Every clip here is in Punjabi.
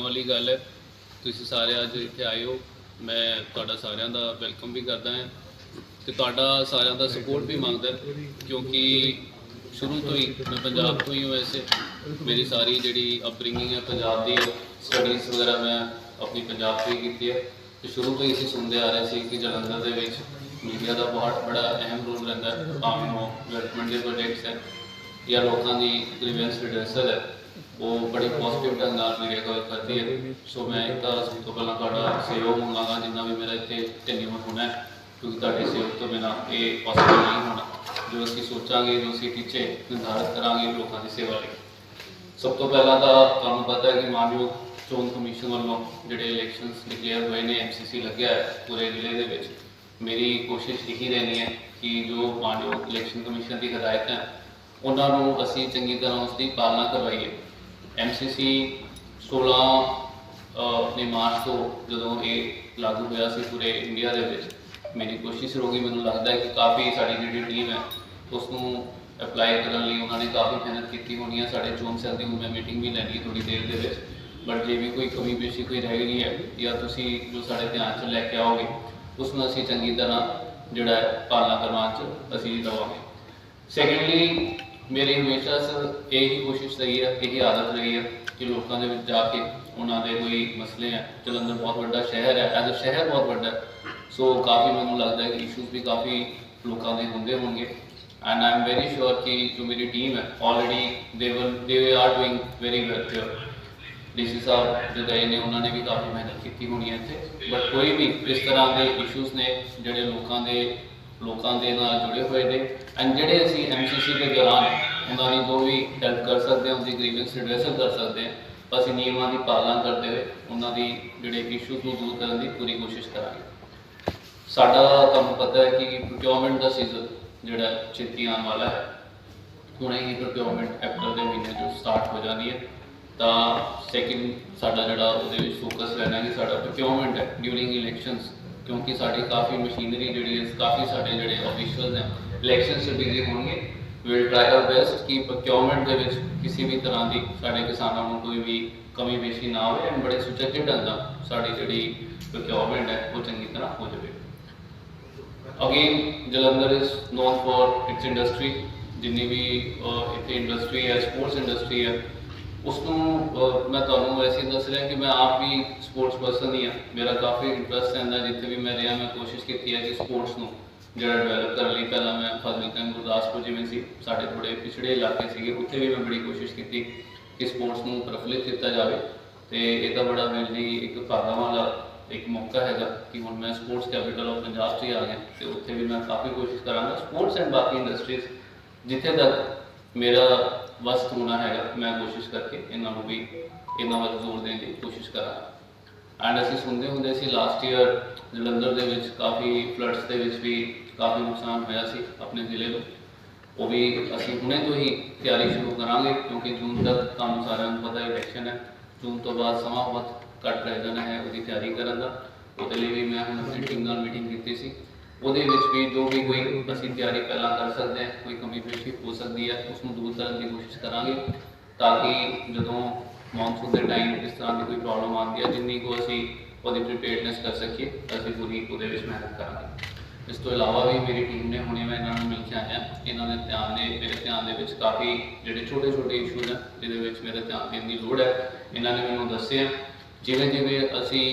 ਖੁਸ਼ੀਆਂ ਵਾਲੀ ਗੱਲ ਹੈ। ਤੁਸੀਂ ਸਾਰੇ ਅੱਜ ਇੱਥੇ ਆਏ ਹੋ। ਮੈਂ ਤੁਹਾਡਾ ਸਾਰਿਆਂ ਦਾ ਵੈਲਕਮ ਵੀ ਕਰਦਾ ਹਾਂ ਤੇ ਤੁਹਾਡਾ ਸਾਰਿਆਂ ਦਾ ਸਪੋਰਟ ਵੀ ਮੰਗਦਾ ਕਿਉਂਕਿ ਸ਼ੁਰੂ ਤੋਂ ਹੀ, ਮੈਂ ਪੰਜਾਬ ਤੋਂ ਹੀ ਹਾਂ ਵੈਸੇ। ਮੇਰੀ ਸਾਰੀ ਜਿਹੜੀ ਅਪਬ੍ਰਿੰਗਿੰਗ ਹੈ ਪੰਜਾਬ ਦੀ ਸਟੱਡੀਜ਼ ਵਗੈਰਾ ਮੈਂ ਆਪਣੀ ਪੰਜਾਬ ਤੋਂ ਹੀ ਕੀਤੀ ਹੈ। ਤੇ ਸ਼ੁਰੂ ਤੋਂ ਹੀ ਅਸੀਂ ਸੁਣਦੇ ਆ ਰਹੇ ਸੀ ਕਿ ਜਲੰਧਰ ਦੇ ਵਿੱਚ ਮੀਡੀਆ ਦਾ ਬਹੁਤ ਬੜਾ ਅਹਿਮ ਰੋਲ ਰਹਿੰਦਾ ਹੈ। ਭਾਵੇਂ ਉਹ ਡਿਵੈਲਪਮੈਂਟ ਦੇ ਪ੍ਰੋਜੈਕਟਸ ਹੈ ਜਾਂ ਲੋਕਾਂ ਦੀ ਗ੍ਰੀਵੈਂਸ ਰਿਡਰਸਲ ਹੈ। ਉਹ ਬੜੀ ਪੋਜ਼ਿਟਿਵ ਢੰਗ ਨਾਲ ਮੇਰੇ ਕੋਲ ਕਰਦੀ ਹੈ। ਸੋ ਮੈਂ ਇੱਕ ਤਾਂ ਸਭ ਤੋਂ ਪਹਿਲਾਂ ਤੁਹਾਡਾ ਸਹਿਯੋਗ ਮੰਗਾਂਗਾ, ਜਿੰਨਾ ਵੀ ਮੇਰਾ ਇੱਥੇ ਧੰਨਵਾਦ ਹੋਣਾ ਹੈ, ਕਿਉਂਕਿ ਤੁਹਾਡੇ ਸਹਿਯੋਗ ਤੋਂ ਬਿਨਾਂ ਇਹ ਪੋਸੀਬਲ ਨਹੀਂ ਹੋਣਾ। ਜੋ ਅਸੀਂ ਸੋਚਾਂਗੇ, ਜੋ ਅਸੀਂ ਟੀਚੇ, ਨਿਰਧਾਰਤ ਕਰਾਂਗੇ ਲੋਕਾਂ ਦੀ ਸੇਵਾ ਲਈ। ਸਭ ਤੋਂ ਪਹਿਲਾਂ ਤਾਂ ਤੁਹਾਨੂੰ ਪਤਾ ਹੈ ਕਿ ਮਾਨਯੋਗ ਚੋਣ ਕਮਿਸ਼ਨ ਵੱਲੋਂ ਜਿਹੜੇ ਇਲੈਕਸ਼ਨਸ ਡਿਕਲੇਅਰ ਹੋਏ ਨੇ ਐਮਸੀਸੀ ਲੱਗਿਆ ਹੈ ਪੂਰੇ ਜ਼ਿਲ੍ਹੇ ਦੇ ਵਿੱਚ। ਮੇਰੀ ਕੋਸ਼ਿਸ਼ ਇਹੀ ਰਹਿਣੀ ਹੈ ਕਿ ਜੋ ਮਾਨਯੋਗ ਇਲੈਕਸ਼ਨ ਕਮਿਸ਼ਨ ਦੀ ਹਦਾਇਤਾਂ ਹੈ, ਉਹਨਾਂ ਨੂੰ ਅਸੀਂ ਚੰਗੀ ਤਰ੍ਹਾਂ ਉਸ ਦੀ ਪਾਲਣਾ ਕਰਵਾਈਏ। ਐਮਸੀਸੀ 16 ਅਹ, ਨੇ ਮਾਰਚ ਤੋਂ ਜਦੋਂ ਇਹ ਲਾਗੂ ਹੋਇਆ ਸੀ ਪੂਰੇ ਇੰਡੀਆ ਦੇ ਵਿੱਚ ਮੇਰੀ ਕੋਸ਼ਿਸ਼ ਰਹੂਗੀ ਮੈਨੂੰ ਲੱਗਦਾ ਹੈ ਕਿ ਕਾਫੀ ਸਾਡੀ ਜਿਹੜੀ ਟੀਮ ਹੈ ਉਸ ਨੂੰ ਅਪਲਾਈ ਕਰਨ ਲਈ ਉਹਨਾਂ ਨੇ ਕਾਫੀ ਮਿਹਨਤ ਕੀਤੀ ਹੋਣੀ ਹੈ ਸਾਡੇ ਚੋਣ ਸੈੱਲ ਦੀ ਹੁਣ ਮੈਂ ਮੀਟਿੰਗ ਵੀ ਲੈਣੀ ਹੈ ਥੋੜੀ ਦੇਰ ਦੇ ਵਿੱਚ ਬਟ ਜੇ ਵੀ ਕੋਈ ਕਮੀ ਪੇਸ਼ੀ ਕੋਈ ਰਹਿ ਗਈ ਹੈ ਜਾਂ ਤੁਸੀਂ ਜੋ ਸਾਡੇ ਧਿਆਨ 'ਚ ਲੈ ਕੇ ਆਓਗੇ ਉਸ ਨੂੰ ਅਸੀਂ ਚੰਗੀ ਤਰ੍ਹਾਂ ਜਿਹੜਾ ਪਾਲਣਾ ਕਰਵਾਉਣ 'ਚ ਅਸੀਂ ਰਵਾਂਗੇ। ਸੈਕੰਡਲੀ ਮੇਰੀ ਹਮੇਸ਼ਾ ਸ ਇਹੀ ਕੋਸ਼ਿਸ਼ ਰਹੀ ਹੈ ਇਹੀ ਆਦਤ ਰਹੀ ਹੈ ਕਿ ਲੋਕਾਂ ਦੇ ਵਿੱਚ ਜਾ ਕੇ ਉਹਨਾਂ ਦੇ ਕੋਈ ਮਸਲੇ ਹੈ ਜਲੰਧਰ ਬਹੁਤ ਵੱਡਾ ਸ਼ਹਿਰ ਹੈ ਐਜ਼ ਅ ਸ਼ਹਿਰ ਬਹੁਤ ਵੱਡਾ ਹੈ ਸੋ ਕਾਫੀ ਮੈਨੂੰ ਲੱਗਦਾ ਹੈ ਕਿ ਇਸ਼ੂਜ਼ ਵੀ ਕਾਫੀ ਲੋਕਾਂ ਦੇ ਹੁੰਦੇ ਹੋਣਗੇ। And I am very sure ਕਿ ਜੋ ਮੇਰੀ ਟੀਮ ਹੈ already they will they are doing very well here DC sahib ਜੋ ਗਏ ਨੇ, ਉਹਨਾਂ ਨੇ ਵੀ ਕਾਫੀ ਮਿਹਨਤ ਕੀਤੀ ਹੋਣੀ ਹੈ ਇੱਥੇ। ਬਟ ਕੋਈ ਵੀ ਇਸ ਤਰ੍ਹਾਂ ਦੇ ਇਸ਼ੂਜ਼ ਨੇ, ਜਿਹੜੇ ਲੋਕਾਂ ਦੇ ਲੋਕਾਂ ਦੇ ਨਾਲ ਜੁੜੇ ਹੋਏ ਨੇ। ਐਂਡ ਜਿਹੜੇ ਅਸੀਂ ਐਮਸੀਸੀ ਦੇ ਦੌਰਾਨ ਉਹਨਾਂ ਦੀ ਜੋ ਵੀ ਹੈਲਪ ਕਰ ਸਕਦੇ ਹਾਂ, ਉਹਦੀ ਗ੍ਰੀਵੈਂਸ ਰਿਡਰਸਲ ਕਰ ਸਕਦੇ ਹਾਂ, ਅਸੀਂ ਨਿਯਮਾਂ ਦੀ ਪਾਲਣਾ ਕਰਦੇ ਹੋਏ ਉਹਨਾਂ ਦੀ ਜਿਹੜੇ ਇਸ਼ੂ ਨੂੰ ਦੂਰ ਕਰਨ ਦੀ ਪੂਰੀ ਕੋਸ਼ਿਸ਼ ਕਰਾਂਗੇ। ਸਾਡਾ ਤੁਹਾਨੂੰ ਪਤਾ ਹੈ ਕਿ ਪ੍ਰੋਕਿਉਰਮੈਂਟ ਦਾ ਸੀਜ਼ਨ ਜਿਹੜਾ ਛੇਤੀ ਆਉਣ ਵਾਲਾ ਹੈ। ਹੁਣੇ ਹੀ ਪ੍ਰੋਕਿਉਰਮੈਂਟ ਅਪ੍ਰੈਲ ਦੇ ਮਹੀਨੇ ਤੋਂ ਸਟਾਰਟ ਹੋ ਜਾਣੀ ਹੈ। ਤਾਂ ਸੈਕਿੰਡ ਸਾਡਾ ਜਿਹੜਾ ਉਹਦੇ ਵਿੱਚ ਫੋਕਸ ਰਹਿਣਾ ਕਿ ਸਾਡਾ ਪ੍ਰੋਕਿਉਰਮੈਂਟ ਹੈ। ਡਿਊਰਿੰਗ ਇਲੈਕਸ਼ਨਸ ਕਿਉਂਕਿ ਸਾਡੀ ਕਾਫੀ ਮਸ਼ੀਨਰੀ ਜਿਹੜੀ ਹੈ, ਕਾਫੀ ਸਾਡੇ ਜਿਹੜੇ ਆਫੀਸ਼ੀਅਲਸ ਹੈ ਇਲੈਕਸ਼ਨ ਸੇ ਬਿਜ਼ੀ ਹੋਣਗੇ। ਵਿਲ ਟ੍ਰਾਈ ਆਰ ਬੈਸਟ ਕਿ ਪ੍ਰੋਕਿਉਰਮੈਂਟ ਦੇ ਵਿੱਚ ਕਿਸੇ ਵੀ ਤਰ੍ਹਾਂ ਦੀ ਸਾਡੇ ਕਿਸਾਨਾਂ ਨੂੰ ਕੋਈ ਵੀ ਕਮੀ ਪੇਸ਼ੀ ਨਾ ਹੋਵੇ ਐਂਡ ਬੜੇ ਸੁਚੱਜੇ ਢੰਗ ਨਾਲ ਸਾਡੀ ਜਿਹੜੀ ਪ੍ਰੋਕਿਉਰਮੈਂਟ ਹੈ, ਉਹ ਚੰਗੀ ਤਰ੍ਹਾਂ ਹੋ ਜਾਵੇ। Again Jalandhar is known for its industry ਜਿੰਨੀ ਵੀ ਇੱਥੇ ਇੰਡਸਟਰੀ ਹੈ ਸਪੋਰਟਸ ਇੰਡਸਟਰੀ ਹੈ ਉਸ ਨੂੰ ਮੈਂ ਤੁਹਾਨੂੰ ਵੈਸੇ ਦੱਸ ਰਿਹਾ ਕਿ ਮੈਂ ਆਪ ਵੀ ਸਪੋਰਟਸ ਪਰਸਨ ਹੀ ਹਾਂ। ਮੇਰਾ ਕਾਫੀ ਇੰਟਰਸਟ ਰਹਿੰਦਾ ਜਿੱਥੇ ਵੀ ਮੈਂ ਰਿਹਾ, ਮੈਂ ਕੋਸ਼ਿਸ਼ ਕੀਤੀ ਹੈ ਕਿ ਸਪੋਰਟਸ ਨੂੰ ਜਿਹੜਾ ਡਿਵੈਲਪ ਕਰਨ ਲਈ। ਪਹਿਲਾਂ ਮੈਂ ਫਾਜ਼ਿਲਕਾ ਗੁਰਦਾਸਪੁਰ ਜਿਵੇਂ ਸੀ, ਸਾਡੇ ਥੋੜੇ ਪਿਛੜੇ ਇਲਾਕੇ ਸੀਗੇ, ਉੱਥੇ ਵੀ ਮੈਂ ਬੜੀ ਕੋਸ਼ਿਸ਼ ਕੀਤੀ ਕਿ ਸਪੋਰਟਸ ਨੂੰ ਪ੍ਰਫੁੱਲਿਤ ਕੀਤਾ ਜਾਵੇ। ਤੇ ਇਹ ਤਾਂ ਬੜਾ ਮੇਰੇ ਲਈ ਇੱਕ ਭਾਗਾਂ ਵਾਲਾ ਇੱਕ ਮੌਕਾ ਹੈਗਾ ਕਿ ਹੁਣ ਮੈਂ ਸਪੋਰਟਸ ਕੈਪੀਟਲ ਆਫ ਪੰਜਾਬ 'ਚ ਹੀ ਆ ਗਿਆ ਤੇ ਉੱਥੇ ਵੀ ਮੈਂ ਕਾਫੀ ਕੋਸ਼ਿਸ਼ ਕਰਾਂਗਾ। ਸਪੋਰਟਸ ਐਂਡ ਬਾਕੀ ਇੰਡਸਟਰੀਜ਼ ਜਿੱਥੇ ਤੱਕ ਮੇਰਾ ਵਸਤ ਹੋਣਾ ਹੈਗਾ, ਮੈਂ ਕੋਸ਼ਿਸ਼ ਕਰਕੇ ਇਹਨਾਂ ਨੂੰ ਵੀ ਇਹਨਾਂ ਵੱਲ ਜ਼ੋਰ ਦੇਣ ਦੀ ਕੋਸ਼ਿਸ਼ ਕਰਾਂ। ਐਂਡ ਅਸੀਂ ਸੁਣਦੇ ਹੁੰਦੇ ਸੀ ਲਾਸਟ ਈਅਰ ਜਲੰਧਰ ਦੇ ਵਿੱਚ ਕਾਫੀ ਫਲੱਡਸ ਦੇ ਵਿੱਚ ਵੀ ਕਾਫੀ ਨੁਕਸਾਨ ਹੋਇਆ ਸੀ ਆਪਣੇ ਜ਼ਿਲ੍ਹੇ ਨੂੰ। ਉਹ ਵੀ ਅਸੀਂ ਹੁਣੇ ਤੋਂ ਹੀ ਤਿਆਰੀ ਸ਼ੁਰੂ ਕਰਾਂਗੇ ਕਿਉਂਕਿ ਜੂਨ ਤੱਕ ਤੁਹਾਨੂੰ ਸਾਰਿਆਂ ਨੂੰ ਪਤਾ ਹੈ ਇਲੈਕਸ਼ਨ ਹੈ। ਜੂਨ ਤੋਂ ਬਾਅਦ ਸਮਾਂ ਬਹੁਤ ਘੱਟ ਰਹਿ ਜਾਣਾ ਹੈ ਉਹਦੀ ਤਿਆਰੀ ਕਰਨ ਦਾ। ਉਹਦੇ ਲਈ ਵੀ ਮੈਂ ਹੁਣ ਆਪਣੀ ਟੀਮ ਨਾਲ ਮੀਟਿੰਗ ਕੀਤੀ ਸੀ। ਉਹਦੇ ਵਿੱਚ ਵੀ ਜੋ ਵੀ ਕੋਈ ਅਸੀਂ ਤਿਆਰੀ ਪਹਿਲਾਂ ਕਰ ਸਕਦੇ ਹਾਂ, ਕੋਈ ਕਮੀ ਪੇਸ਼ੀ ਹੋ ਸਕਦੀ ਹੈ ਉਸ ਨੂੰ ਦੂਰ ਕਰਨ ਦੀ ਕੋਸ਼ਿਸ਼ ਕਰਾਂਗੇ ਤਾਂ ਕਿ ਜਦੋਂ ਮੌਨਸੂਨ ਦੇ ਟਾਈਮ ਇਸ ਤਰ੍ਹਾਂ ਦੀ ਕੋਈ ਪ੍ਰੋਬਲਮ ਆਉਂਦੀ ਹੈ, ਜਿੰਨੀ ਕੋ ਅਸੀਂ ਉਹਦੀ ਪ੍ਰੀਪੇਅਰਡਨੈਸ ਕਰ ਸਕੀਏ, ਅਸੀਂ ਪੂਰੀ ਉਹਦੇ ਵਿੱਚ ਮਿਹਨਤ ਕਰਾਂਗੇ। ਇਸ ਤੋਂ ਇਲਾਵਾ ਵੀ ਮੇਰੀ ਟੀਮ ਨੇ, ਹੁਣੇ ਮੈਂ ਇਹਨਾਂ ਨੂੰ ਮਿਲ ਕੇ ਆਇਆ, ਇਹਨਾਂ ਦੇ ਧਿਆਨ ਦੇ ਮੇਰੇ ਧਿਆਨ ਦੇ ਵਿੱਚ ਕਾਫੀ ਜਿਹੜੇ ਛੋਟੇ ਛੋਟੇ ਇਸ਼ੂ ਨੇ, ਜਿਹਦੇ ਵਿੱਚ ਮੇਰੇ ਧਿਆਨ ਦੇਣ ਦੀ ਲੋੜ ਹੈ, ਇਹਨਾਂ ਨੇ ਮੈਨੂੰ ਦੱਸਿਆ ਜਿਵੇਂ ਜਿਵੇਂ ਅਸੀਂ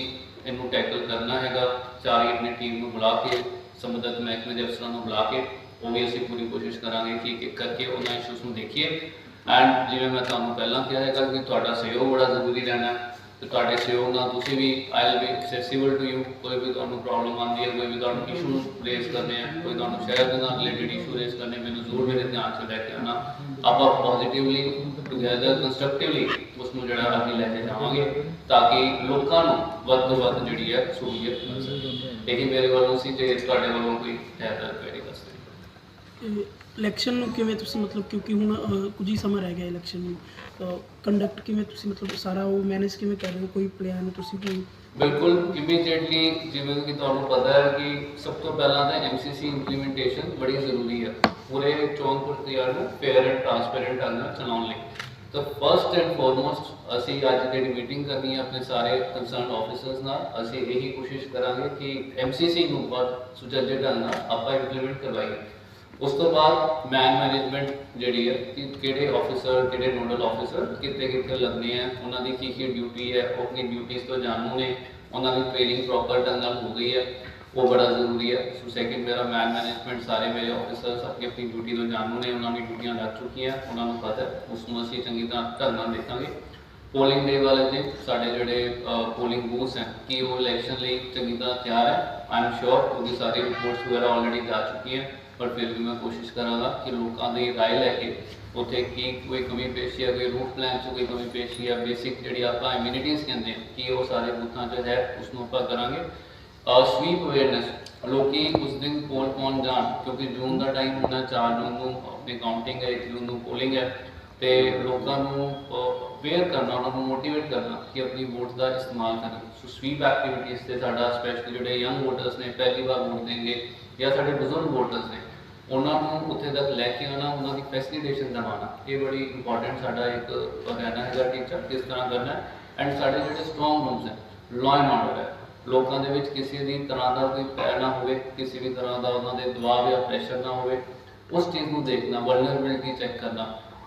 ਇਹਨੂੰ ਟੈਕਲ ਕਰਨਾ ਹੈਗਾ ਸਾਰੀ ਆਪਣੀ ਟੀਮ ਨੂੰ ਬੁਲਾ ਕੇ ਸੰਬੰਧਿਤ ਮਹਿਕਮੇ ਦੇ ਅਫਸਰਾਂ ਨੂੰ ਬੁਲਾ ਕੇ, ਉਹ ਵੀ ਅਸੀਂ ਪੂਰੀ ਕੋਸ਼ਿਸ਼ ਕਰਾਂਗੇ ਕਿ ਇੱਕ ਕਰਕੇ ਉਹਨਾਂ ਇਸ਼ੂਸ ਨੂੰ ਦੇਖੀਏ। ਐਂਡ ਜਿਵੇਂ ਮੈਂ ਤੁਹਾਨੂੰ ਪਹਿਲਾਂ ਕਿਹਾ ਹੈਗਾ ਕਿ ਤੁਹਾਡਾ ਸਹਿਯੋਗ ਬੜਾ ਜ਼ਰੂਰੀ ਰਹਿਣਾ ਤੇ ਤੁਹਾਡੇ ਸਹਿਯੋਗ ਨਾਲ ਤੁਸੀਂ ਵੀ I will be accessible to you ਕੋਈ ਵੀ ਤੁਹਾਨੂੰ ਪ੍ਰੋਬਲਮ ਆਉਂਦੀ ਹੈ, ਕੋਈ ਵੀ ਤੁਹਾਨੂੰ ਇਸ਼ੂ ਰੇਜ਼ ਕਰਨੇ ਆ, ਕੋਈ ਤੁਹਾਨੂੰ ਸ਼ਹਿਰ ਦੇ ਨਾਲ ਰਿਲੇਟਡ ਇਸ਼ੂ ਰੇਜ਼ ਕਰਨੇ ਮੈਨੂੰ ਜ਼ਰੂਰ ਮੇਰੇ ਧਿਆਨ 'ਚ ਲੈ ਕੇ ਆਉਣਾ। ਆਪਾਂ ਪੋਜ਼ਿਟਿਵਲੀ ਟੁਗੇਦਰ ਕੰਸਟਰਕਟਿਵਲੀ ਉਸ ਨੂੰ ਜਿਹੜਾ ਅੱਗੇ ਲੈ ਕੇ ਜਾਵਾਂਗੇ ਤਾਂ ਕਿ ਲੋਕਾਂ ਨੂੰ ਵੱਧ ਤੋਂ ਵੱਧ ਜਿਹੜੀ ਹੈ ਸਹੂਲੀਅਤ ਮਿਲ ਸਕੇ। ਇਹੀ ਮੇਰੇ ਵੱਲੋਂ ਸੀ ਤੇ ਤੁਹਾਡੇ ਵੱਲੋਂ ਕੋਈ ਹੈ ਤਾਂ ਕੁਐਰੀ ਕਰ ਸਕਦੇ ਇਲੈਕਸ਼ਨ ਨੂੰ ਕਿਵੇਂ ਤੁਸੀਂ ਮਤਲਬ ਕਿਉਂਕਿ ਹੁਣ ਕੁਝ ਹੀ ਸਮਾਂ ਰਹਿ ਗਿਆ ਇਲੈਕਸ਼ਨ ਨੂੰ ਕੰਡਕਟ ਕਿਵੇਂ ਤੁਸੀਂ ਮਤਲਬ ਸਾਰਾ ਉਹ ਮੈਨੇਜ ਕਿਵੇਂ ਕਰ ਰਹੇ ਹੋ? ਕੋਈ ਪਲਾਨ ਤੁਸੀਂ ਕੋਈ? ਬਿਲਕੁਲ ਇਮੀਡੀਏਟਲੀ ਜਿਵੇਂ ਕਿ ਤੁਹਾਨੂੰ ਪਤਾ ਹੈ ਕਿ ਸਭ ਤੋਂ ਪਹਿਲਾਂ ਤਾਂ ਐਮਸੀਸੀ ਇੰਪਲੀਮੈਂਟੇਸ਼ਨ ਬੜੀ ਜ਼ਰੂਰੀ ਹੈ। ਪੂਰੇ ਚੋਣ ਪ੍ਰਕਿਰਿਆ ਨੂੰ ਫੇਅਰ ਐਂਡ ਟ੍ਰਾਂਸਪੇਰੈਂਟ ਢੰਗ ਨਾਲ ਚਲਾਉਣ ਲਈ। ਤਾਂ ਫਰਸਟ ਐਂਡ ਫੋਰਮੋਸਟ ਅਸੀਂ ਅੱਜ ਜਿਹੜੀ ਮੀਟਿੰਗ ਕਰਨੀ ਹੈ ਆਪਣੇ ਸਾਰੇ ਕੰਸਰਨ ਆਫੀਸਰਸ ਨਾਲ, ਅਸੀਂ ਇਹੀ ਕੋਸ਼ਿਸ਼ ਕਰਾਂਗੇ ਕਿ ਐਮਸੀਸੀ ਨੂੰ ਬਹੁਤ ਸੁਚੱਜੇ ਢੰਗ ਨਾਲ ਆਪਾਂ ਇੰਪਲੀਮੈਂਟ ਕਰਵਾਈਏ। ਉਸ ਤੋਂ ਬਾਅਦ ਮੈਨ ਮੈਨੇਜਮੈਂਟ ਜਿਹੜੀ ਹੈ ਕਿ ਕਿਹੜੇ ਆਫੀਸਰ ਕਿਹੜੇ ਨੋਡਲ ਆਫੀਸਰ ਕਿੱਥੇ ਕਿੱਥੇ ਲੱਗਨੇ ਆ, ਉਹਨਾਂ ਦੀ ਕੀ ਕੀ ਡਿਊਟੀ ਹੈ ਉਹ ਕੀ ਡਿਊਟੀਆਂ ਤੋਂ ਜਾਣੂ ਨੇ, ਉਹਨਾਂ ਦੀ ਟ੍ਰੇਨਿੰਗ ਪ੍ਰੋਪਰ ਢੰਗ ਨਾਲ ਹੋ ਗਈ ਹੈ ਉਹ ਬੜਾ ਜ਼ਰੂਰੀ ਹੈ ਸੋ ਸੈਕਿੰਡ ਮੇਰਾ ਮੈਨ ਮੈਨੇਜਮੈਂਟ ਸਾਰੇ ਮੇਰੇ ਆਫੀਸਰਸ ਆਪਣੀ ਆਪਣੀ ਡਿਊਟੀ ਤੋਂ ਜਾਣੂ ਨੇ, ਉਹਨਾਂ ਦੀ ਡਿਊਟੀਆਂ ਲੱਗ ਚੁੱਕੀਆਂ, ਉਹਨਾਂ ਨੂੰ ਪਤਾ ਹੈ। ਉਸ ਨੂੰ ਅਸੀਂ ਚੰਗੀ ਤਰ੍ਹਾਂ ਢੰਗ ਨਾਲ ਦੇਖਾਂਗੇ। ਪੋਲਿੰਗ ਡੇ ਵਾਲੇ ਦਿਨ ਸਾਡੇ ਜਿਹੜੇ ਪੋਲਿੰਗ ਬੂਥਸ ਹਨ ਕਿ ਉਹ ਇਲੈਕਸ਼ਨ ਲਈ ਚੰਗੀ ਤਰ੍ਹਾਂ ਤਿਆਰ ਹੈ? ਆਈ ਐਮ ਸ਼ੋਰ ਉਹਦੀ ਸਾਰੀ ਰਿਪੋਰਟਸ ਵਗੈਰਾ ਆਲਰੇਡੀ ਜਾ ਚੁੱਕੀਆਂ। ਪਰ ਫਿਰ ਵੀ ਮੈਂ ਕੋਸ਼ਿਸ਼ ਕਰਾਂਗਾ ਕਿ ਲੋਕਾਂ ਦੀ ਰਾਏ ਲੈ ਕੇ ਉੱਥੇ ਕੀ ਕੋਈ ਕਮੀ ਪੇਸ਼ੀ ਹੈ ਕੋਈ ਰੂਟ ਪਲਾਨ 'ਚ ਕੋਈ ਕਮੀ ਪੇਸ਼ੀ ਹੈ ਬੇਸਿਕ ਜਿਹੜੀ ਆਪਾਂ ਇਮਿਊਨਿਟੀਜ਼ ਕਹਿੰਦੇ ਕਿ ਉਹ ਸਾਰੇ ਬੂਥਾਂ 'ਚ ਹੈ, ਉਸ ਨੂੰ ਆਪਾਂ ਕਰਾਂਗੇ। ਸਵੀਪ ਅਵੇਅਰਨੈਸ ਲੋਕੀ ਉਸ ਦਿਨ ਪੋਲ ਪਹੁੰਚ ਜਾਣ, ਕਿਉਂਕਿ ਜੂਨ ਦਾ ਟਾਈਮ ਹੁੰਦਾ 4 ਜੂਨ ਨੂੰ ਆਪਣੀ ਕਾਊਂਟਿੰਗ ਹੈ 1 ਜੂਨ ਨੂੰ ਪੋਲਿੰਗ ਹੈ, ਤੇ ਲੋਕਾਂ ਨੂੰ ਅਵੇਅਰ ਕਰਨਾ, ਉਹਨਾਂ ਨੂੰ ਮੋਟੀਵੇਟ ਕਰਨਾ ਕਿ ਆਪਣੀ ਵੋਟ ਦਾ ਇਸਤੇਮਾਲ ਕਰਨ। ਸੋ ਸਵੀਪ ਐਕਟੀਵਿਟੀਜ਼ ਤੇ ਸਾਡਾ ਸਪੈਸ਼ਲੀ ਜਿਹੜੇ ਯੰਗ ਵੋਟਰਸ ਨੇ, ਪਹਿਲੀ ਵਾਰ ਵੋਟ ਦੇਣਗੇ ਜਾਂ ਸਾਡੇ ਬਜ਼ੁਰਗ ਵੋਟਰਸ ਨੇ, ਉਹਨਾਂ ਨੂੰ ਉੱਥੇ ਤੱਕ ਲੈ ਕੇ ਆਉਣਾ, ਉਹਨਾਂ ਦੀ ਫੈਸਿਲਿਟੇਸ਼ਨ ਦਿਵਾਉਣਾ, ਇਹ ਬੜੀ ਇੰਪੋਰਟੈਂਟ ਸਾਡਾ ਇੱਕ ਰਹਿਣਾ ਹੈਗਾ ਟੀਚਰ ਕਿਸ ਤਰ੍ਹਾਂ ਕਰਨਾ ਐਂਡ ਸਾਡੇ ਜਿਹੜੇ ਸਟਰੋਂਗ ਰੂਮਸ ਹੈ ਲਾਅ ਐਂਡ ਆਰਡਰ ਹੈ ਲੋਕਾਂ ਦੇ ਵਿੱਚ ਕਿਸੇ ਵੀ ਤਰ੍ਹਾਂ ਦਾ ਕੋਈ ਪੈਰ ਨਾ ਹੋਵੇ, ਕਿਸੇ ਵੀ ਤਰ੍ਹਾਂ ਦਾ ਉਹਨਾਂ ਦੇ ਦਬਾਅ ਜਾਂ ਪ੍ਰੈਸ਼ਰ ਨਾ ਹੋਵੇ, ਉਸ ਚੀਜ਼ ਨੂੰ ਦੇਖਣਾ ਵਲਨਰੇਬਿਲਿਟੀ ਚੈੱਕ ਕਰਨਾ,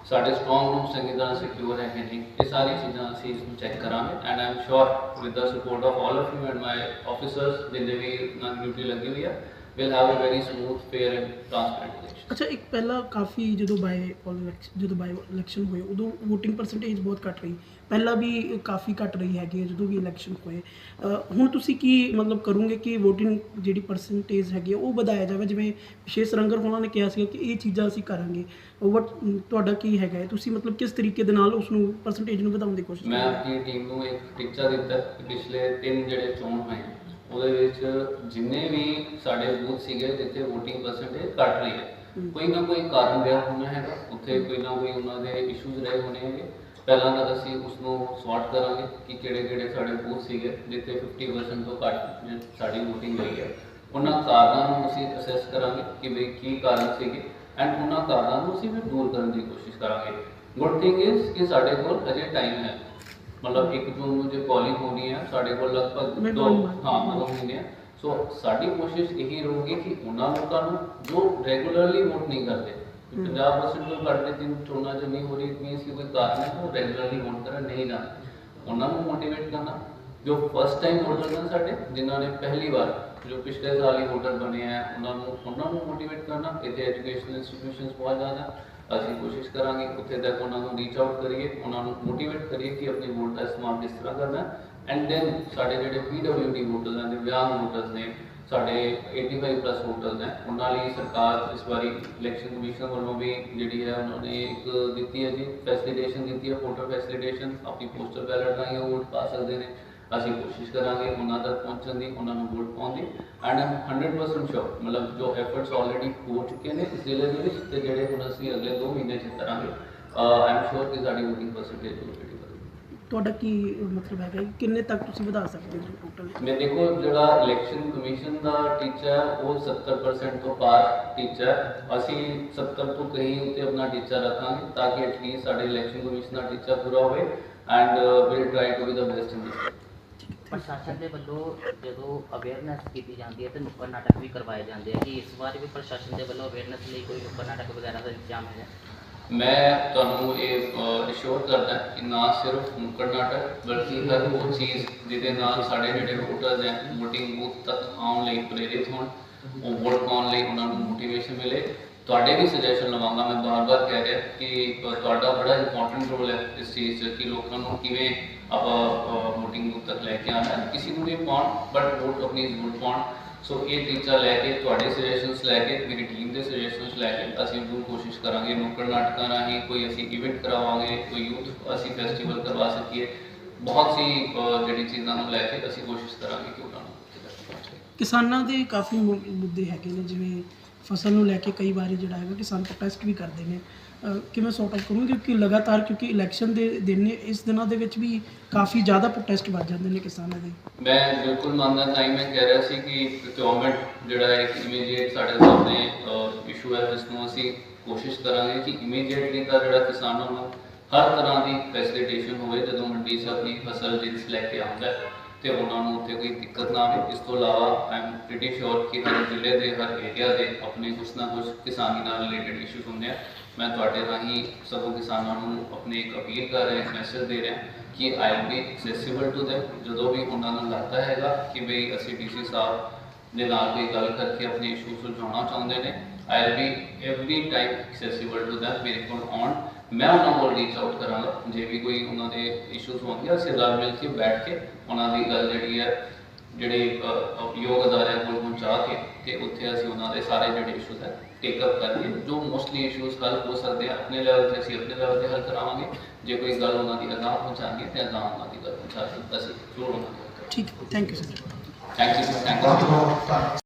ਸਾਡੇ ਸਟਰੋਂਗ ਰੂਮ ਚੰਗੀ ਤਰ੍ਹਾਂ ਸਿਕਿਉਰ ਹੈ ਕਿ ਨਹੀਂ ਇਹ ਸਾਰੀ ਚੀਜ਼ਾਂ ਅਸੀਂ ਇਸ ਨੂੰ ਚੈੱਕ ਕਰਾਂਗੇ and I am sure with the support of all of you and my officers ਜਿੰਦੇ ਵੀ ਨਾਲ ਡਿਊਟੀ ਲੱਗੀ ਹੋਈ ਹੈ will have a very smooth fair and transparent election ਅੱਛਾ, ਇੱਕ ਪਹਿਲਾਂ ਕਾਫੀ ਜਦੋਂ ਬਾਈ ਇਲੈਕਸ਼ਨ ਜਦੋਂ ਬਾਈ ਇਲੈਕਸ਼ਨ ਹੋਏ, ਉਦੋਂ VOTING ਪਰਸੈਂਟੇਜ ਬਹੁਤ ਘੱਟ ਰਹੀ। ਪਹਿਲਾਂ ਵੀ ਕਾਫੀ ਘੱਟ ਰਹੀ ਹੈਗੀ ਹੈ ਜਦੋਂ ਵੀ ਇਲੈਕਸ਼ਨ ਹੋਏ। ਹੁਣ ਤੁਸੀਂ ਕੀ ਮਤਲਬ ਕਰੋਗੇ ਕਿ VOTING ਜਿਹੜੀ ਪਰਸੈਂਟੇਜ ਹੈਗੀ ਹੈ ਉਹ ਵਧਾਇਆ ਜਾਵੇ? ਜਿਵੇਂ ਵਿਸ਼ੇਸ਼ ਰੰਗਰ ਹੋਣਾ ਨੇ ਕਿਹਾ ਸੀਗਾ ਕਿ ਇਹ ਚੀਜ਼ਾਂ ਅਸੀਂ ਕਰਾਂਗੇ। ਵਟ ਤੁਹਾਡਾ ਕੀ ਹੈਗਾ ਹੈ? ਤੁਸੀਂ ਮਤਲਬ ਕਿਸ ਤਰੀਕੇ ਦੇ ਨਾਲ ਉਸ ਨੂੰ ਪਰਸੈਂਟੇਜ ਨੂੰ ਵਧਾਉਣ ਦੀ ਕੋਸ਼ਿਸ਼ ਮੈਂ ਕਰੋਗੇ? ਆਪਣੀ ਟੀਮ ਨੂੰ ਇੱਕ ਟੀਚਾ ਦਿੱਤਾ। ਕਿ ਪਿਛਲੇ ਤਿੰਨ ਜਿਹੜੇ ਚੋਣ ਹੋਏ ਉਹਦੇ ਵਿੱਚ ਜਿੰਨੇ ਵੀ ਸਾਡੇ ਬੂਥ ਸੀਗੇ ਜਿੱਥੇ VOTING ਪਰਸੈਂਟੇਜ ਘਟ ਰਹੀ ਹੈ। ਕੋਈ ਨਾ ਕੋਈ ਕਾਰਨ ਰਿਹਾ ਹੋਣਾ ਹੈਗਾ। ਉੱਥੇ ਕੋਈ ਨਾ ਕੋਈ ਉਹਨਾਂ ਦੇ ਇਸ਼ੂਜ਼ ਰਹੇ ਹੋਣੇ ਹੈਗੇ। ਪਹਿਲਾਂ ਤਾਂ ਅਸੀਂ ਉਸ ਨੂੰ ਸੌਰਟ ਕਰਾਂਗੇ ਕਿ ਕਿਹੜੇ ਕਿਹੜੇ ਸਾਡੇ ਬੂਥ ਸੀਗੇ ਜਿੱਥੇ 50% ਤੋਂ ਘੱਟ ਸਾਡੀ VOTING ਹੋਈ ਹੈ। ਉਹਨਾਂ ਕਾਰਨਾਂ ਨੂੰ ਅਸੀਂ ਅਸੈਸ ਕਰਾਂਗੇ ਕਿ ਵੀ ਕੀ ਕਾਰਨ ਸੀਗੇ ਐਂਡ ਉਹਨਾਂ ਕਾਰਨਾਂ ਨੂੰ ਅਸੀਂ ਵੀ ਦੂਰ ਕਰਨ ਦੀ ਕੋਸ਼ਿਸ਼ ਕਰਾਂਗੇ। ਗੁੱਡ ਥਿੰਗ ਇਜ਼ ਕਿ ਸਾਡੇ ਕੋਲ ਅਜੇ ਟਾਈਮ ਹੈ। ਮਤਲਬ 1 ਜੂਨ ਨੂੰ ਜੇ ਪੋਲਿੰਗ ਹੋਣੀ ਹੈ ਸਾਡੇ ਕੋਲ ਲਗਭਗ ਮੈਂ ਦੋ ਤੁਹਾਨੂੰ ਮੰਨ- ਹਾਂ ਦੋ ਮਹੀਨੇ ਆ। ਸੋ ਸਾਡੀ ਕੋਸ਼ਿਸ਼ ਇਹੀ ਰਹੂਗੀ ਕਿ ਉਹਨਾਂ ਲੋਕਾਂ ਨੂੰ ਜੋ ਰੈਗੂਲਰਲੀ ਵੋਟ ਨਹੀਂ ਕਰਦੇ। 50% ਤੋਂ ਘੱਟ ਦੇ ਦਿਨ ਚੋਣਾਂ 'ਚ ਨਹੀਂ ਹੋ ਰਹੀ ਮੀਨਸ ਕਿ ਕੋਈ ਕਾਰਨ ਹੈ, ਉਹ ਰੈਗੂਲਰਲੀ ਵੋਟ ਕਰਨ ਨਹੀਂ ਨਾ। ਉਹਨਾਂ ਨੂੰ ਮੋਟੀਵੇਟ ਕਰਨਾ। ਜੋ ਫਸਟ ਟਾਈਮ ਵੋਟਰ ਨੇ ਸਾਡੇ, ਜਿਨ੍ਹਾਂ ਨੇ ਪਹਿਲੀ ਵਾਰ ਜੋ ਪਿਛਲੇ ਸਾਲ ਹੀ ਵੋਟਰ ਬਣੇ ਆ, ਉਹਨਾਂ ਨੂੰ ਉਹਨਾਂ ਨੂੰ ਮੋਟੀਵੇਟ ਕਰਨਾ। ਇੱਥੇ ਐਜੂਕੇਸ਼ਨਲ ਇੰਸਟੀਟਿਊਸ਼ਨਸ ਬਹੁਤ ਜ਼ਿਆਦਾ। ਅਸੀਂ ਕੋਸ਼ਿਸ਼ ਕਰਾਂਗੇ, ਉੱਥੇ ਤੱਕ ਉਹਨਾਂ ਨੂੰ ਰੀਚ ਆਊਟ ਕਰੀਏ, ਉਹਨਾਂ ਨੂੰ ਮੋਟੀਵੇਟ ਕਰੀਏ ਕਿ ਆਪਣੀ ਵੋਟ ਦਾ ਇਸਤੇਮਾਲ ਕਿਸ ਤਰ੍ਹਾਂ ਕਰਨਾ। ਐਂਡ ਦੈਨ ਸਾਡੇ ਜਿਹੜੇ ਪੀਡਬਲਯੂਡੀ ਵੋਟਰਸ ਨੇ ਦਿਵਿਆਂਗ ਵੋਟਰਸ ਨੇ ਸਾਡੇ 85 ਪਲੱਸ ਵੋਟਰਸ ਨੇ ਉਹਨਾਂ ਲਈ ਸਰਕਾਰ ਇਸ ਵਾਰੀ ਇਲੈਕਸ਼ਨ ਕਮਿਸ਼ਨ ਵੱਲੋਂ ਵੀ ਜਿਹੜੀ ਹੈ ਉਹਨਾਂ ਨੇ ਇੱਕ ਦਿੱਤੀ ਹੈ ਜੀ ਫੈਸਿਲਿਟੇਸ਼ਨ ਦਿੱਤੀ ਹੈ ਵੋਟਰ ਫੈਸਿਲਿਟੇਸ਼ਨ ਆਪਣੀ ਪੋਸਟਲ ਬੈਲਟ ਰਾਹੀਂ ਉਹ ਵੋਟ ਪਾ ਸਕਦੇ ਨੇ। ਅਸੀਂ ਕੋਸ਼ਿਸ਼ ਕਰਾਂਗੇ ਉਹਨਾਂ ਤੱਕ ਪਹੁੰਚਣ ਦੀ, ਉਹਨਾਂ ਨੂੰ ਵੋਟ ਪਾਉਣ ਦੀ। ਐਂਡ ਆਮ 100% ਸ਼ੋਰ ਮਤਲਬ ਜੋ ਐਫਰਟਸ ਆਲਰੇਡੀ ਹੋ ਚੁੱਕੇ ਨੇ ਇਸ ਜ਼ਿਲ੍ਹੇ ਦੇ ਵਿੱਚ ਤੇ ਜਿਹੜੇ ਹੁਣ ਅਸੀਂ ਅਗਲੇ 2 ਮਹੀਨੇ ਚ ਕਰਾਂਗੇ ਆਈ ਐਮ ਸ਼ੋਰ ਕਿ ਸਾਡੀ ਵੋਟਿੰਗ ਪਰਸੈਂਟੇਜ ਉਹ ਤੁਹਾਡਾ ਕੀ ਮਤਲਬ ਹੈਗਾ ਕਿ ਕਿੰਨੇ ਤੱਕ ਤੁਸੀਂ ਵਧਾ ਸਕਦੇ ਹੋ ਟੋਟਲ ਮੈਂ ਦੇਖੋ ਜਿਹੜਾ ਇਲੈਕਸ਼ਨ ਕਮਿਸ਼ਨ ਦਾ ਟੀਚਾ ਹੈ ਉਹ 70% ਤੋਂ ਪਾਰ ਟੀਚਾ ਹੈ। ਅਸੀਂ 70 ਤੋਂ ਕहीं ਉੱਤੇ ਆਪਣਾ ਟੀਚਾ ਰੱਖਾਂਗੇ ਤਾਂ ਕਿ ਐਟਲੀਸਟ ਸਾਡੇ ਇਲੈਕਸ਼ਨ ਕਮਿਸ਼ਨ ਦਾ ਟੀਚਾ ਪੂਰਾ ਹੋਵੇ and will try to be the best in this ਪ੍ਰਸ਼ਾਸਨ ਦੇ ਵੱਲੋਂ ਜਦੋਂ ਅਵੇਅਰਨੈਸ ਕੀਤੀ ਜਾਂਦੀ ਹੈ ਤੇ ਨੁੱਕੜ ਨਾਟਕ ਵੀ ਕਰਵਾਏ ਜਾਂਦੇ ਆ ਕਿ ਇਸ ਵਾਰ ਵੀ ਪ੍ਰਸ਼ਾਸਨ ਦੇ ਵੱਲੋਂ ਅਵੇਅਰਨੈਸ ਲਈ ਕੋਈ ਨੁੱਕੜ ਨਾਟਕ ਵਗੈਰਾ ਦਾ ਇੰਤਜ਼ਾਮ ਹੈ? ਮੈਂ ਤੁਹਾਨੂੰ ਇਹ ਅਸ਼ੋਰ ਕਰਦਾ ਕਿ ਨਾ ਸਿਰਫ ਨੁੱਕੜ ਨਾਟਕ, ਬਲਕਿ ਹਰ ਉਹ ਚੀਜ਼ ਜਿਹਦੇ ਨਾਲ ਸਾਡੇ ਜਿਹੜੇ ਵੋਟਰਸ ਹੈ, VOTING ਬੂਥ ਤੱਕ ਆਉਣ ਲਈ ਪ੍ਰੇਰਿਤ ਹੋਣ, ਉਹ ਵੋਟ ਪਾਉਣ ਲਈ ਉਹਨਾਂ ਨੂੰ ਮੋਟੀਵੇਸ਼ਨ ਮਿਲੇ। ਤੁਹਾਡੇ ਵੀ ਸੁਜੈਸ਼ਨ ਲਵਾਂਗਾ, ਮੈਂ ਬਾਰ-ਬਾਰ ਕਹਿ ਰਿਹਾ ਕਿ ਤੁਹਾਡਾ ਬੜਾ ਇੰਪੋਰਟੈਂਟ ਰੋਲ ਹੈ ਇਸ ਚੀਜ਼ 'ਚ ਕਿ ਲੋਕਾਂ ਨੂੰ ਕਿਵੇਂ ਆਪਾਂ VOTING ਬੂਥ ਤੱਕ ਲੈ ਕੇ ਆਉਣਾ ਕਿਸੇ ਨੂੰ ਵੀ ਪਾਉਣ ਬਟ ਵੋਟ ਆਪਣੀ ਜ਼ਰੂਰ ਪਾਉਣ। ਸੋ ਇਹ ਟੀਚਾ ਲੈ ਕੇ ਤੁਹਾਡੇ ਸੁਜੈਸ਼ਨਸ ਲੈ ਕੇ ਮੇਰੀ ਟੀਮ ਦੇ ਸੁਜੈਸ਼ਨਸ ਲੈ ਕੇ ਅਸੀਂ ਜ਼ਰੂਰ ਕੋਸ਼ਿਸ਼ ਕਰਾਂਗੇ ਨੁੱਕੜ ਨਾਟਕਾਂ ਰਾਹੀਂ ਕੋਈ ਅਸੀਂ ਇਵੈਂਟ ਕਰਾਵਾਂਗੇ ਕੋਈ ਯੂਥ ਅਸੀਂ ਫੈਸਟੀਵਲ ਕਰਵਾ ਸਕੀਏ। ਬਹੁਤ ਸੀ ਅ, ਜਿਹੜੀ ਚੀਜ਼ਾਂ ਨੂੰ ਲੈ ਕੇ ਅਸੀਂ ਕੋਸ਼ਿਸ਼ ਕਰਾਂਗੇ ਕਿ ਉਹਨਾਂ ਨੂੰ ਉੱਥੇ ਤੱਕ ਪਹੁੰਚੇ ਕਿਸਾਨਾਂ ਦੇ ਕਾਫੀ ਮੁ- ਮੁੱਦੇ ਹੈਗੇ ਨੇ ਜਿਵੇਂ ਫਸਲ ਨੂੰ ਲੈ ਕੇ ਕਈ ਵਾਰੀ ਜਿਹੜਾ ਹੈਗਾ ਕਿਸਾਨ ਪ੍ਰੋਟੈਸਟ ਵੀ ਕਰਦੇ ਨੇ। ਅਹ ਕਿਵੇਂ ਸੌਟ ਆਊਟ ਕਰੂੰਗੇ ਕਿਉਂਕਿ ਲਗਾਤਾਰ ਕਿਉਂਕਿ ਇਲੈਕਸ਼ਨ ਦੇ ਦਿਨ ਨੇ, ਇਸ ਦਿਨਾਂ ਦੇ ਵਿੱਚ ਵੀ ਕਾਫੀ ਜ਼ਿਆਦਾ ਪ੍ਰੋਟੈਸਟ ਵੱਧ ਜਾਂਦੇ ਨੇ ਕਿਸਾਨਾਂ ਦੇ। ਮੈਂ ਬਿਲਕੁਲ ਮੰਨਦਾ, ਤਾਂ ਹੀ ਮੈਂ ਕਹਿ ਰਿਹਾ ਸੀ ਕਿ ਪ੍ਰੋਕਿਉਰਮੈਂਟ ਜਿਹੜਾ ਇੱਕ ਇਮੀਡੀਏਟ ਸਾਡੇ ਸਾਹਮਣੇ ਇਸ਼ੂ ਹੈ, ਜਿਸ ਨੂੰ ਅਸੀਂ ਕੋਸ਼ਿਸ਼ ਕਰਾਂਗੇ ਕਿ ਇਮੀਡੀਏਟਲੀ ਤਾਂ ਜਿਹੜਾ ਕਿਸਾਨਾਂ ਨੂੰ ਹਰ ਤਰ੍ਹਾਂ ਦੀ ਫੈਸਿਲਿਟੇਸ਼ਨ ਹੋਵੇ ਜਦੋਂ ਮੰਡੀ 'ਚ ਆਪਣੀ ਫਸਲ ਜਿਸ ਲੈ ਕੇ ਆਉਂਦਾ ਹੈ। ਤੇ ਉਹਨਾਂ ਨੂੰ ਉੱਥੇ ਕੋਈ ਦਿੱਕਤ ਨਾ ਆਵੇ। ਇਸ ਤੋਂ ਇਲਾਵਾ ਆਈ ਐਮ ਪ੍ਰੀਟੀ ਸ਼ੋਰ ਕਿ ਹਰ ਜ਼ਿਲ੍ਹੇ ਦੇ, ਹਰ ਏਰੀਆ ਦੇ ਆਪਣੇ ਕੁਛ ਨਾ ਕੁਛ ਕਿਸਾਨੀ ਨਾਲ ਰਿਲੇਟਡ ਇਸ਼ੂਜ਼ ਹੁੰਦੇ ਆ। ਮੈਂ ਤੁਹਾਡੇ ਰਾਹੀਂ ਸਭੋ ਕਿਸਾਨਾਂ ਨੂੰ ਆਪਣੇ ਇੱਕ ਅਪੀਲ ਕਰ ਰਿਹਾ ਮੈਸੇਜ ਦੇ ਰਿਹਾ ਕਿ I will be accessible to them ਜਦੋਂ ਵੀ ਉਹਨਾਂ ਨੂੰ ਲੱਗਦਾ ਹੈਗਾ ਕਿ ਬਈ ਅਸੀਂ ਡੀਸੀ ਸਾਹਿਬ ਦੇ ਨਾਲ ਕੋਈ ਗੱਲ ਕਰਕੇ ਆਪਣੇ ਇਸ਼ੂ ਸੁਲਝਾਉਣਾ ਚਾਹੁੰਦੇ ਨੇ I will be every time accessible to them, ਮੇਰੇ ਕੋਲ ਆਉਣ। ਮੈਂ ਉਹਨਾਂ ਕੋਲ ਰੀਚ ਆਊਟ ਕਰਾਂਗਾ। ਜੇ ਵੀ ਕੋਈ ਉਹਨਾਂ ਦੇ ਇਸ਼ੂਜ਼ ਹੋਣਗੇ, ਅਸੀਂ ਰਲ ਮਿਲ ਕੇ ਬੈਠ ਕੇ ਉਹਨਾਂ ਦੀ ਗੱਲ ਜਿਹੜੀ ਹੈ ਜਿਹੜੇ ਅ, ਯੋਗ ਅਦਾਰਿਆਂ ਕੋਲ ਪਹੁੰਚਾ ਕੇ ਤੇ ਉੱਥੇ ਅਸੀਂ ਉਹਨਾਂ ਦੇ ਸਾਰੇ ਜਿਹੜੇ ਇਸ਼ੂਜ਼ ਹੈ ਟੇਕ ਅਪ ਕਰਕੇ ਜੋ ਮੋਸਟਲੀ ਇਸ਼ੂਜ਼ ਹੱਲ ਹੋ ਸਕਦੇ ਆ ਆਪਣੇ ਲੈਵਲ ਤੇ ਅਸੀਂ ਆਪਣੇ ਲੈਵਲ ਤੇ ਹੱਲ ਕਰਾਵਾਂਗੇ। ਜੇ ਕੋਈ ਗੱਲ ਉਹਨਾਂ ਦੀ ਅਗਾਂਹ ਪਹੁੰਚਾਣੀ ਹੈ ਤੇ ਅਗਾਂਹ ਉਹਨਾਂ ਦੀ ਗੱਲ ਪਹੁੰਚਾ ਕੇ ਅਸੀਂ ਜ਼ਰੂਰ ਉਹਨਾਂ ਦੀ ਠੀਕ ਹੈ thank you sir thank you thank you